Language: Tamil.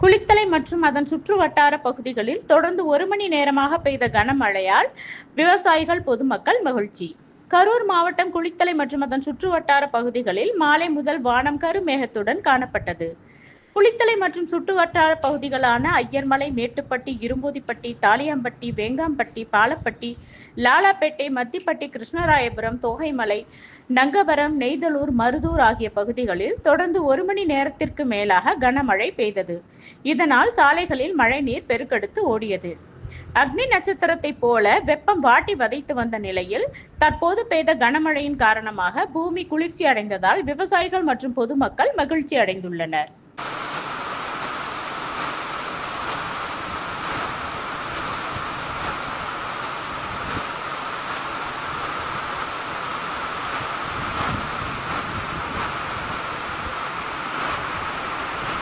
குளித்தலை மற்றும் அதன் சுற்று வட்டார பகுதிகளில் தொடர்ந்து ஒரு மணி நேரமாக பெய்த கனமழையால் விவசாயிகள் பொதுமக்கள் மகிழ்ச்சி. கரூர் மாவட்டம் குளித்தலை மற்றும் அதன் சுற்று வட்டார பகுதிகளில் மாலை முதல் வானம் கருமேகத்துடன் காணப்பட்டது. குளித்தலை மற்றும் சுற்றுவட்டார பகுதிகளான ஐயர்மலை மேட்டுப்பட்டி இரும்பூதிப்பட்டி தாலியாம்பட்டி வேங்காம்பட்டி பாலப்பட்டி லாலாப்பேட்டை மத்திப்பட்டி கிருஷ்ணராயபுரம் தோகைமலை நங்கவரம் நெய்தலூர் மருதூர் ஆகிய பகுதிகளில் தொடர்ந்து ஒரு மணி நேரத்திற்கு மேலாக கனமழை பெய்தது. இதனால் சாலைகளில் மழைநீர் பெருக்கெடுத்து ஓடியது. அக்னி நட்சத்திரத்தை போல வெப்பம் வாட்டி வதைத்து வந்த நிலையில் தற்போது பெய்த கனமழையின் காரணமாக பூமி குளிர்ச்சி அடைந்ததால் விவசாயிகள் மற்றும் பொதுமக்கள் மகிழ்ச்சி அடைந்துள்ளனர்